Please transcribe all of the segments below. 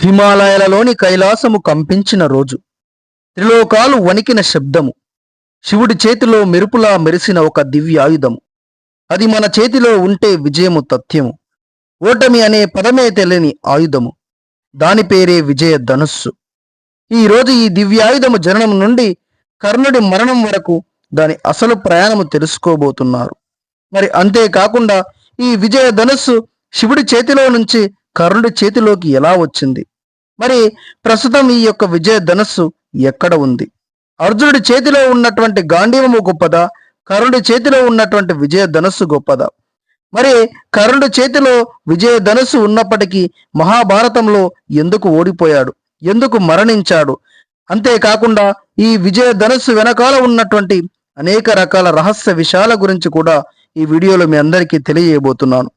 హిమాలయాలలోని కైలాసము కంపించిన రోజు. త్రిలోకాలు వణికిన శబ్దము. శివుడి చేతిలో మెరుపులా మెరిసిన ఒక దివ్యాయుధము. అది మన చేతిలో ఉంటే విజయము తథ్యము. ఓటమి అనే పదమే తెలియని ఆయుధము. దాని పేరే విజయ ధనుస్సు. ఈ ఈ దివ్యాయుధము జననం నుండి కర్ణుడి మరణం వరకు దాని అసలు ప్రయాణము తెలుసుకోబోతున్నారు. మరి అంతేకాకుండా ఈ విజయ ధనుస్సు శివుడి చేతిలో నుంచి కర్ణుడి చేతిలోకి ఎలా వచ్చింది? మరి ప్రస్తుతం ఈ యొక్క విజయ ధనస్సు ఎక్కడ ఉంది? అర్జునుడి చేతిలో ఉన్నటువంటి గాంధీవము గొప్పదా కర్ణుడి చేతిలో ఉన్నటువంటి విజయ ధనస్సు గొప్పదా. మరి కర్ణుడి చేతిలో విజయ ధనస్సు ఉన్నప్పటికీ మహాభారతంలో ఎందుకు ఓడిపోయాడు? ఎందుకు మరణించాడు? అంతేకాకుండా ఈ విజయ ధనస్సు వెనకాల ఉన్నటువంటి అనేక రకాల రహస్య విషయాల గురించి కూడా ఈ వీడియోలో మీ అందరికీ తెలియజేయబోతున్నాను.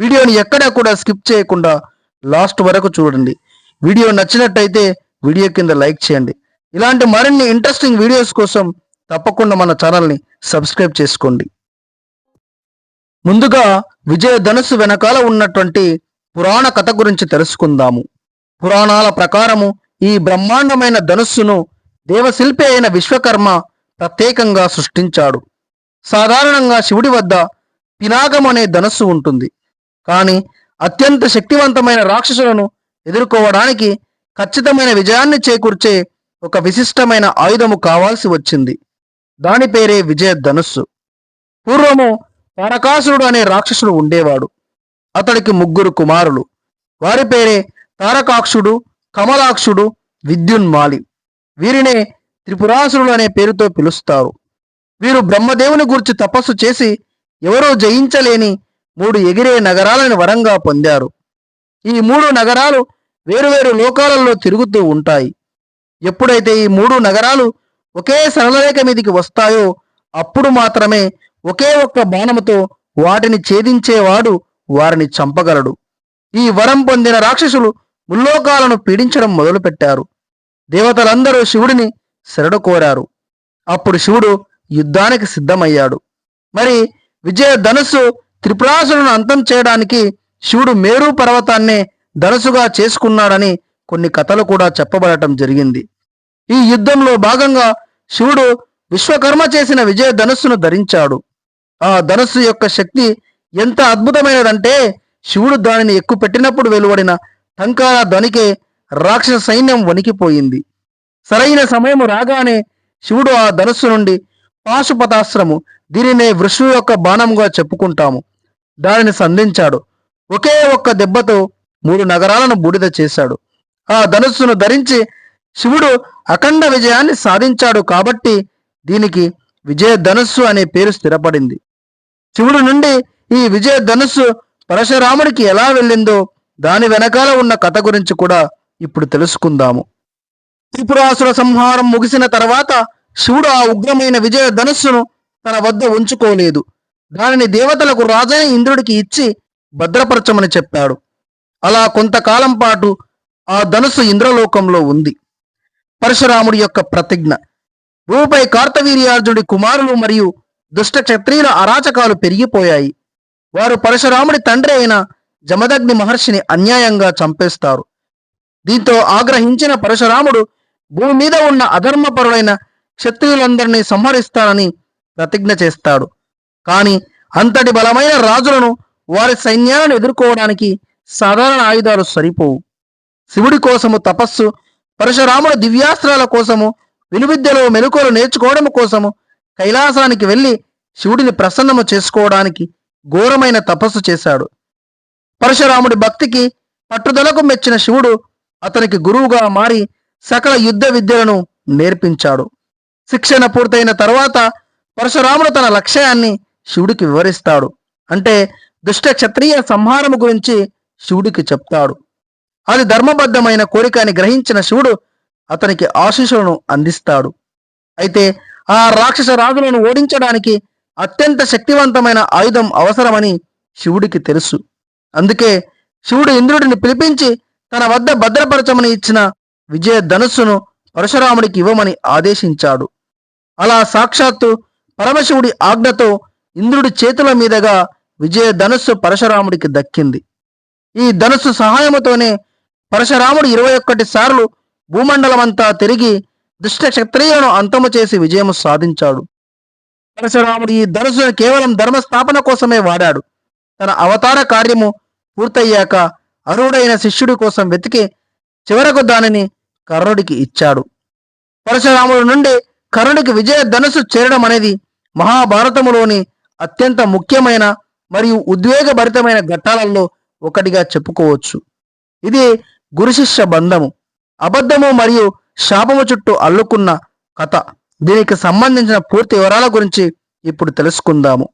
వీడియోని ఎక్కడా కూడా స్కిప్ చేయకుండా లాస్ట్ వరకు చూడండి. వీడియో నచ్చినట్టయితే వీడియో కింద లైక్ చేయండి. ఇలాంటి మరిన్ని ఇంట్రెస్టింగ్ వీడియోస్ కోసం తప్పకుండా మన ఛానల్ని సబ్స్క్రైబ్ చేసుకోండి. ముందుగా విజయ ధనుస్సు వెనకాల ఉన్నటువంటి పురాణ కథ గురించి తెలుసుకుందాము. పురాణాల ప్రకారము ఈ బ్రహ్మాండమైన ధనుస్సును దేవశిల్పి అయిన విశ్వకర్మ ప్రత్యేకంగా సృష్టించాడు. సాధారణంగా శివుడి వద్ద పినాగం అనే ధనుస్సు ఉంటుంది. కానీ అత్యంత శక్తివంతమైన రాక్షసులను ఎదుర్కోవడానికి ఖచ్చితమైన విజయాన్ని చేకూర్చే ఒక విశిష్టమైన ఆయుధము కావాల్సి వచ్చింది. దాని పేరే విజయ ధనుస్సు పూర్వము తారకాసురుడు అనే రాక్షసుడు ఉండేవాడు. అతడికి ముగ్గురు కుమారులు. వారి పేరే తారకాక్షుడు కమలాక్షుడు విద్యున్మాలి. వీరినే త్రిపురాసురుడు అనే పేరుతో పిలుస్తారు. వీరు బ్రహ్మదేవుని గురించి తపస్సు చేసి ఎవరో జయించలేని మూడు ఎగిరే నగరాలను వరంగా పొందారు. ఈ మూడు నగరాలు వేరువేరు లోకాలలో తిరుగుతూ ఉంటాయి. ఎప్పుడైతే ఈ మూడు నగరాలు ఒకే సరళరేఖ మీదికి వస్తాయో అప్పుడు మాత్రమే ఒకే ఒక్క బాణముతో వాటిని ఛేదించేవాడు వారిని చంపగలడు. ఈ వరం పొందిన రాక్షసులు ముల్లోకాలను పీడించడం మొదలుపెట్టారు. దేవతలందరూ శివుడిని శరణు కోరారు. అప్పుడు శివుడు యుద్ధానికి సిద్ధమయ్యాడు. మరి విజయ ధనుస్సు త్రిపురాసులను అంతం చేయడానికి శివుడు మేరు పర్వతాన్నే ధనసుగా చేసుకున్నాడని కొన్ని కథలు కూడా చెప్పబడటం జరిగింది. ఈ యుద్ధంలో భాగంగా శివుడు విశ్వకర్మ చేసిన విజయ ధనస్సును ధరించాడు. ఆ ధనస్సు యొక్క శక్తి ఎంత అద్భుతమైనదంటే శివుడు దానిని ఎక్కుపెట్టినప్పుడు వెలువడిన టంకార ధ్వనికే రాక్షస సైన్యం వణికిపోయింది. సరైన సమయం రాగానే శివుడు ఆ ధనస్సు నుండి పాశుపతాస్త్రము దీనినే వృషు యొక్క బాణంగా చెప్పుకుంటాము. దానిని సంధించాడు. ఒకే ఒక్క దెబ్బతో మూడు నగరాలను బూడిద చేశాడు. ఆ ధనుస్సును ధరించి శివుడు అఖండ విజయాన్ని సాధించాడు కాబట్టి దీనికి విజయ ధనుస్సు అనే పేరు స్థిరపడింది. శివుడు నుండి ఈ విజయ ధనుస్సు పరశురాముడికి ఎలా వెళ్ళిందో దాని వెనకాల ఉన్న కథ గురించి కూడా ఇప్పుడు తెలుసుకుందాము. త్రిపురాసుర సంహారం ముగిసిన తర్వాత శివుడు ఆ ఉగ్రమైన విజయ ధనుస్సును తన వద్ద ఉంచుకోలేదు. దానిని దేవతలకు రాజైన ఇంద్రుడికి ఇచ్చి భద్రపరచమని చెప్పాడు. అలా కొంతకాలం పాటు ఆ ధనుసు ఇంద్రలోకంలో ఉంది. పరశురాముడి యొక్క ప్రతిజ్ఞ. భూపై కార్తవీర్యార్జుడి కుమారులు మరియు దుష్ట క్షత్రియుల అరాచకాలు పెరిగిపోయాయి. వారు పరశురాముడి తండ్రి అయిన జమదగ్ని మహర్షిని అన్యాయంగా చంపేస్తారు. దీంతో ఆగ్రహించిన పరశురాముడు భూమి మీద ఉన్న అధర్మపరులైన క్షత్రియులందరినీ సంహరిస్తానని ప్రతిజ్ఞ చేస్తాడు. కాని అంతటి బలమైన రాజులను వారి సైన్యాలను ఎదుర్కోవడానికి సాధారణ ఆయుధాలు సరిపోవు. శివుడి కోసము తపస్సు పరశురాముడు దివ్యాస్త్రాల కోసము విలువిద్యలో మెలుకలు నేర్చుకోవడం కోసము కైలాసానికి వెళ్ళి శివుడిని ప్రసన్నము చేసుకోవడానికి ఘోరమైన తపస్సు చేశాడు. పరశురాముడి భక్తికి పట్టుదలకు మెచ్చిన శివుడు అతనికి గురువుగా మారి సకల యుద్ధ విద్యలను నేర్పించాడు. శిక్షణ పూర్తయిన తర్వాత పరశురాముడు తన లక్ష్యాన్ని శివుడికి వివరిస్తాడు. అంటే దుష్ట క్షత్రియ సంహారము గురించి శివుడికి చెప్తాడు. అది ధర్మబద్ధమైన కోరిక అని గ్రహించిన శివుడు అతనికి ఆశీస్సులను అందిస్తాడు. అయితే ఆ రాక్షస రాజులను ఓడించడానికి అత్యంత శక్తివంతమైన ఆయుధం అవసరమని శివుడికి తెలుసు. అందుకే శివుడు ఇంద్రుడిని పిలిపించి తన వద్ద భద్రపరచమని ఇచ్చిన విజయ ధనుస్సును పరశురాముడికి ఇవ్వమని ఆదేశించాడు. అలా సాక్షాత్తు పరమశివుడి ఆజ్ఞతో ఇంద్రుడి చేతుల మీదుగా విజయ ధనుస్సు పరశురాముడికి దక్కింది. ఈ ధనుస్సు సహాయముతోనే పరశురాముడు ఇరవై ఒక్కటి సార్లు భూమండలమంతా తిరిగి దుష్ట క్షత్రియులను అంతము చేసి విజయము సాధించాడు. పరశురాముడు ఈ ధనుసును కేవలం ధర్మస్థాపన కోసమే వాడాడు. తన అవతార కార్యము పూర్తయ్యాక అరుడైన శిష్యుడి కోసం వెతికి చివరకు దానిని కర్ణుడికి ఇచ్చాడు. పరశురాముడి నుండి కర్ణుడికి విజయ ధనుసు చేరడం అనేది మహాభారతములోని అత్యంత ముఖ్యమైన మరియు ఉద్వేగభరితమైన ఘట్టాలలో ఒకటిగా చెప్పుకోవచ్చు. ఇది గురు శిష్య బంధము. అబద్ధము మరియు శాపము చుట్టూ అల్లుకున్న కథ. దీనికి సంబంధించిన పూర్తి వివరాల గురించి ఇప్పుడు తెలుసుకుందాము.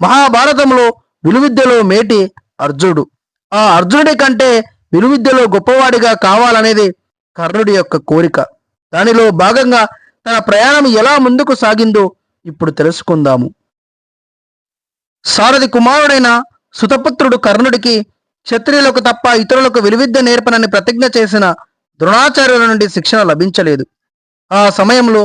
మహాభారతంలో విలువిద్యలో మేటి అర్జునుడు. ఆ అర్జునుడి కంటే విలువిద్యలో గొప్పవాడిగా కావాలనేది కర్ణుడి యొక్క కోరిక. దానిలో భాగంగా తన ప్రయాణం ఎలా ముందుకు సాగిందో ఇప్పుడు తెలుసుకుందాము. సారథి కుమారుడైన సుతపుత్రుడు కర్ణుడికి క్షత్రియులకు తప్ప ఇతరులకు విలువిద్య నేర్పనని ప్రతిజ్ఞ చేసిన ద్రోణాచార్యుల నుండి శిక్షణ లభించలేదు. ఆ సమయంలో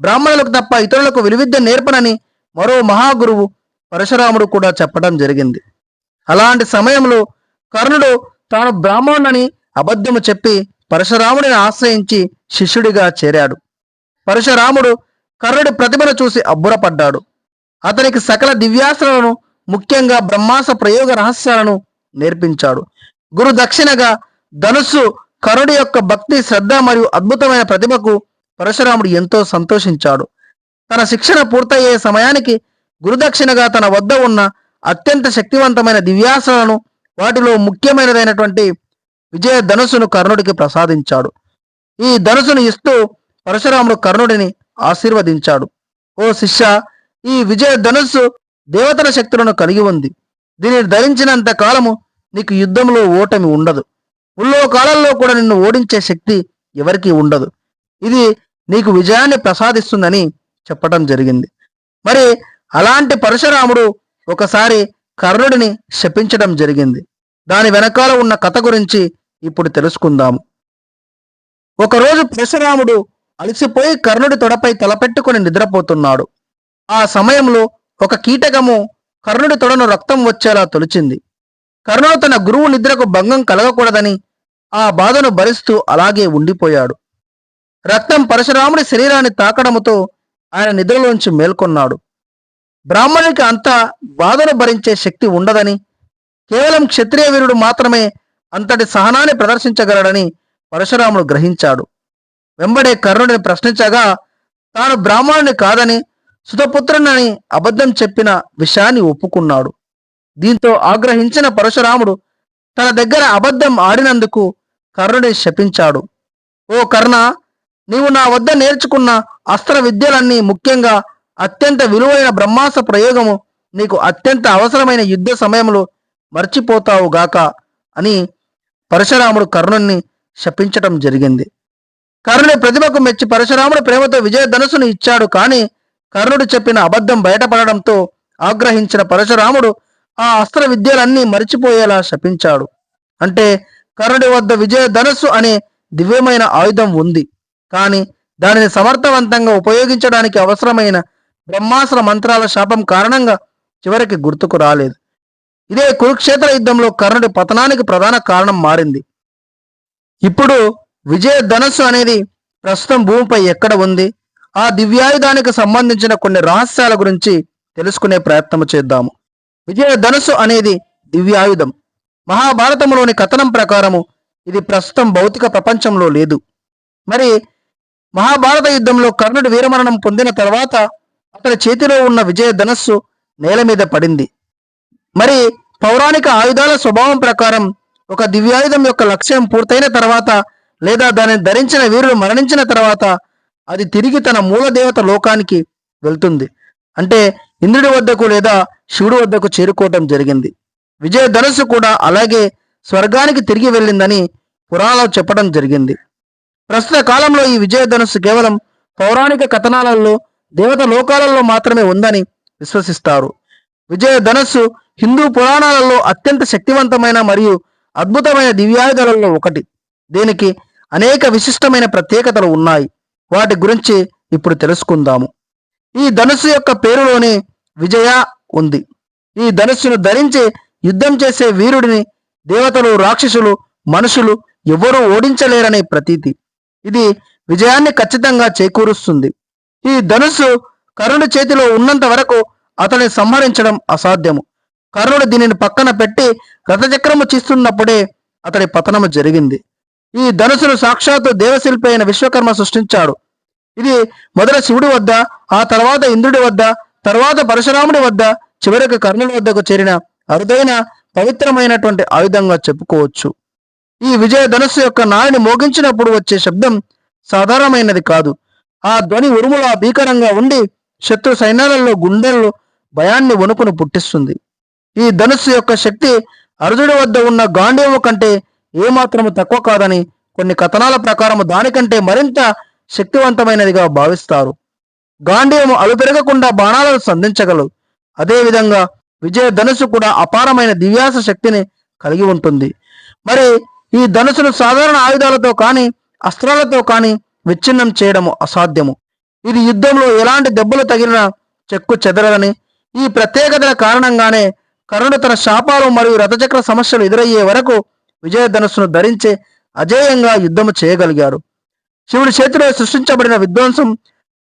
బ్రాహ్మణులకు తప్ప ఇతరులకు విలువిద్య నేర్పనని మరో మహాగురువు పరశురాముడు కూడా చెప్పడం జరిగింది. అలాంటి సమయంలో కర్ణుడు తాను బ్రాహ్మణుని అబద్ధము చెప్పి పరశురాముడిని ఆశ్రయించి శిష్యుడిగా చేరాడు. పరశురాముడు కర్ణుడి ప్రతిభను చూసి అబ్బురపడ్డాడు. అతనికి సకల దివ్యాస్త్రాలను ముఖ్యంగా బ్రహ్మాస ప్రయోగ రహస్యాలను నేర్పించాడు. గురు దక్షిణగా ధనుస్సు కరుడి యొక్క భక్తి శ్రద్ధ మరియు అద్భుతమైన ప్రతిభకు పరశురాముడు ఎంతో సంతోషించాడు. తన శిక్షణ పూర్తయ్యే సమయానికి గురుదక్షిణగా తన వద్ద ఉన్న అత్యంత శక్తివంతమైన దివ్యాసనలను వాటిలో ముఖ్యమైనదైనటువంటి విజయ ధనుసును కర్ణుడికి ప్రసాదించాడు. ఈ ధనుసును ఇస్తూ పరశురాముడు కర్ణుడిని ఆశీర్వదించాడు. ఓ శిష్య ఈ విజయ ధనుస్సు దేవతల శక్తులను కలిగి ఉంది. దీనిని ధరించినంత కాలము నీకు యుద్ధంలో ఓటమి ఉండదు. ఉల్లో కాలంలో కూడా నిన్ను ఓడించే శక్తి ఎవరికీ ఉండదు. ఇది నీకు విజయాన్ని ప్రసాదిస్తుందని చెప్పడం జరిగింది. మరి అలాంటి పరశురాముడు ఒకసారి కర్ణుడిని శపించడం జరిగింది. దాని వెనకాల ఉన్న కథ గురించి ఇప్పుడు తెలుసుకుందాము. ఒకరోజు పరశురాముడు అలసిపోయి కర్ణుడి తొడపై తలపెట్టుకుని నిద్రపోతున్నాడు. ఆ సమయంలో ఒక కీటకము కర్ణుడి తొడను రక్తం వచ్చేలా తొలిచింది. కర్ణుడు తన గురువు నిద్రకు భంగం కలగకూడదని ఆ బాధను భరిస్తూ అలాగే ఉండిపోయాడు. రక్తం పరశురాముడి శరీరాన్ని తాకడముతో ఆయన నిద్రలోంచి మేల్కొన్నాడు. బ్రాహ్మణుడికి అంత బాధను భరించే శక్తి ఉండదని కేవలం క్షత్రియ వీరుడు మాత్రమే అంతటి సహనాన్ని ప్రదర్శించగలడని పరశురాముడు గ్రహించాడు. వెంబడే కర్ణుడిని ప్రశ్నించగా తాను బ్రాహ్మణుని కాదని సుతపుత్రునని అబద్ధం చెప్పిన విషయాన్ని ఒప్పుకున్నాడు. దీంతో ఆగ్రహించిన పరశురాముడు తన దగ్గర అబద్ధం ఆడినందుకు కర్ణుడిని శపించాడు. ఓ కర్ణ నీవు నా వద్ద నేర్చుకున్న అస్త్ర విద్యలన్నీ ముఖ్యంగా అత్యంత విలువైన బ్రహ్మాస్త్ర ప్రయోగము నీకు అత్యంత అవసరమైన యుద్ధ సమయంలో మర్చిపోతావు గాక అని పరశురాముడు కర్ణుణ్ణి శపించటం జరిగింది. కర్ణుని ప్రతిభకు మెచ్చి పరశురాముడు ప్రేమతో విజయ ధనుసును ఇచ్చాడు. కానీ కర్ణుడు చెప్పిన అబద్ధం బయటపడడంతో ఆగ్రహించిన పరశురాముడు ఆ అస్త్ర విద్యలన్నీ మరిచిపోయేలా శపించాడు. అంటే కర్ణుడి వద్ద విజయ ధనుస్సు అనే దివ్యమైన ఆయుధం ఉంది. కానీ దానిని సమర్థవంతంగా ఉపయోగించడానికి అవసరమైన బ్రహ్మాస్త్ర మంత్రాల శాపం కారణంగా చివరికి గుర్తుకు రాలేదు. ఇదే కురుక్షేత్ర యుద్ధంలో కర్ణుడి పతనానికి ప్రధాన కారణం మారింది. ఇప్పుడు విజయ ధనస్సు అనేది ప్రస్తుతం భూమిపై ఎక్కడ ఉంది? ఆ దివ్యాయుధానికి సంబంధించిన కొన్ని రహస్యాల గురించి తెలుసుకునే ప్రయత్నం చేద్దాము. విజయ ధనస్సు అనేది దివ్యాయుధం. మహాభారతంలోని కథనం ప్రకారము ఇది ప్రస్తుతం భౌతిక ప్రపంచంలో లేదు. మరి మహాభారత యుద్ధంలో కర్ణుడు వీరమరణం పొందిన తర్వాత అతని చేతిలో ఉన్న విజయ ధనస్సు నేల మీద పడింది. మరి పౌరాణిక ఆయుధాల స్వభావం ప్రకారం ఒక దివ్యాయుధం యొక్క లక్ష్యం పూర్తయిన తర్వాత లేదా దానిని ధరించిన వీరుడు మరణించిన తర్వాత అది తిరిగి తన మూల దేవత లోకానికి వెళ్తుంది. అంటే ఇంద్రుడి వద్దకు లేదా శివుడి వద్దకు చేరుకోవటం జరిగింది. విజయ ధనుసు కూడా అలాగే స్వర్గానికి తిరిగి వెళ్ళిందని పురాణాలు చెప్పడం జరిగింది. ప్రస్తుత కాలంలో ఈ విజయ ధనుసు కేవలం పౌరాణిక కథనాలలో దేవత లోకాలలో మాత్రమే ఉందని విశ్వసిస్తారు. విజయ ధనస్సు హిందూ పురాణాలలో అత్యంత శక్తివంతమైన మరియు అద్భుతమైన దివ్యాయుధాలలో ఒకటి. దీనికి అనేక విశిష్టమైన ప్రత్యేకతలు ఉన్నాయి. వాటి గురించి ఇప్పుడు తెలుసుకుందాము. ఈ ధనుస్సు యొక్క పేరులోనే విజయ ఉంది. ఈ ధనుస్సును ధరించి యుద్ధం చేసే వీరుడిని దేవతలు రాక్షసులు మనుషులు ఎవరూ ఓడించలేరనే ప్రతీతి. ఇది విజయాన్ని ఖచ్చితంగా చేకూరుస్తుంది. ఈ ధనుస్సు కరుణ చేతిలో ఉన్నంత వరకు అతని సంహరించడం అసాధ్యము. కర్ణుడు దీనిని పక్కన పెట్టి రథచక్రము చిస్తున్నప్పుడే అతడి పతనము జరిగింది. ఈ ధనుసును సాక్షాత్తు దేవశిల్పి అయిన విశ్వకర్మ సృష్టించాడు. ఇది మొదట శివుడి వద్ద ఆ తర్వాత ఇంద్రుడి వద్ద తర్వాత పరశురాముడి వద్ద చివరికి కర్ణుడి వద్దకు చేరిన అరుదైన పవిత్రమైనటువంటి ఆయుధంగా చెప్పుకోవచ్చు. ఈ విజయ ధనుస్సు యొక్క నాడిని మోగించినప్పుడు వచ్చే శబ్దం సాధారణమైనది కాదు. ఆ ధ్వని ఉరుముల భీకరంగా ఉండి శత్రు సైన్యాలలో గుండెల్లో భయాన్ని వణుకును పుట్టిస్తుంది. ఈ ధనుస్సు యొక్క శక్తి అర్జుడి వద్ద ఉన్న గాంధీవు కంటే ఏమాత్రము తక్కువ కాదని కొన్ని కథనాల ప్రకారం దానికంటే మరింత శక్తివంతమైనదిగా భావిస్తారు. గాంధీయము అలుపెరగకుండా బాణాలను సంధించగలదు. అదేవిధంగా విజయ ధనుసు కూడా అపారమైన దివ్యాస శక్తిని కలిగి ఉంటుంది. మరి ఈ ధనుసును సాధారణ ఆయుధాలతో కానీ అస్త్రాలతో కానీ విచ్ఛిన్నం చేయడము అసాధ్యము. ఇది యుద్ధంలో ఎలాంటి దెబ్బలు తగిలినా చెక్కు చెదరదని ఈ ప్రత్యేకతల కారణంగానే కర్ణుడు తన శాపాలు మరియు రథచక్ర సమస్యలు ఎదురయ్యే వరకు విజయ ధనుస్సును ధరించి అజేయంగా యుద్ధము చేయగలిగారు. శివుడి చేతిలో సృష్టించబడిన విధ్వంసం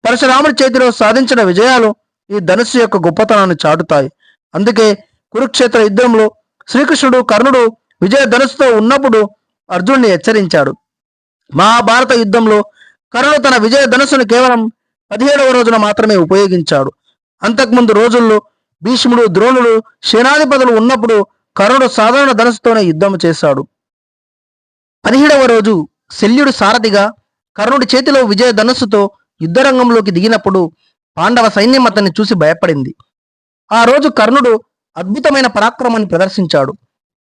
పరశురాముడి చేతిలో సాధించిన విజయాలు ఈ ధనుస్సు యొక్క గొప్పతనాన్ని చాటుతాయి. అందుకే కురుక్షేత్ర యుద్ధంలో శ్రీకృష్ణుడు కర్ణుడు విజయ ధనుస్సుతో ఉన్నప్పుడు అర్జునుడిని హెచ్చరించాడు. మహాభారత యుద్ధంలో కర్ణుడు తన విజయ ధనుస్సును కేవలం పదిహేడవ రోజున మాత్రమే ఉపయోగించాడు. అంతకుముందు రోజుల్లో భీష్ముడు ద్రోణుడు సేనాధిపతులు ఉన్నప్పుడు కర్ణుడు సాధారణ ధనుసుతోనే యుద్ధం చేశాడు. పదిహేడవ రోజు శల్యుడు సారథిగా కర్ణుడి చేతిలో విజయ ధనుస్సుతో యుద్ధరంగంలోకి దిగినప్పుడు పాండవ సైన్యం అతన్ని చూసి భయపడింది. ఆ రోజు కర్ణుడు అద్భుతమైన పరాక్రమాన్ని ప్రదర్శించాడు.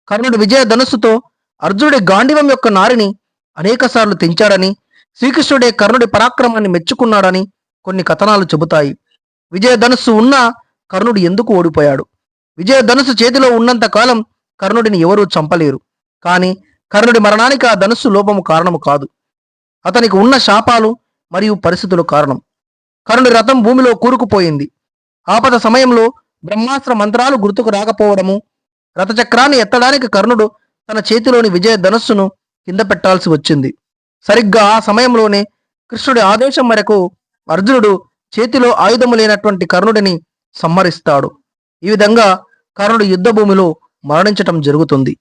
కర్ణుడు విజయ ధనుస్సుతో అర్జునుడి గాండివం యొక్క నారిని అనేకసార్లు తెంచాడని శ్రీకృష్ణుడే కర్ణుడి పరాక్రమాన్ని మెచ్చుకున్నాడని కొన్ని కథనాలు చెబుతాయి. విజయ ధనుస్సు ఉన్నా కర్ణుడు ఎందుకు ఓడిపోయాడు? విజయధనుస్సు చేతిలో ఉన్నంత కాలం కర్ణుడిని ఎవరూ చంపలేరు. కానీ కర్ణుడి మరణానికి ఆ ధనుస్సు లోపము కారణము కాదు. అతనికి ఉన్న శాపాలు మరియు పరిస్థితులు కారణం. కర్ణుడి రథం భూమిలో కూరుకుపోయింది. ఆపద సమయంలో బ్రహ్మాస్త్ర మంత్రాలు గుర్తుకు రాకపోవడము రథచక్రాన్ని ఎత్తడానికి కర్ణుడు తన చేతిలోని విజయ ధనస్సును కింద పెట్టాల్సి వచ్చింది. సరిగ్గా ఆ సమయంలోనే కృష్ణుడి ఆదేశం మేరకు అర్జునుడు చేతిలో ఆయుధము లేనటువంటి కర్ణుడిని సంహరిస్తాడు. ఈ విధంగా కర్ణుడు యుద్ధ భూమిలో మరణించటం జరుగుతుంది.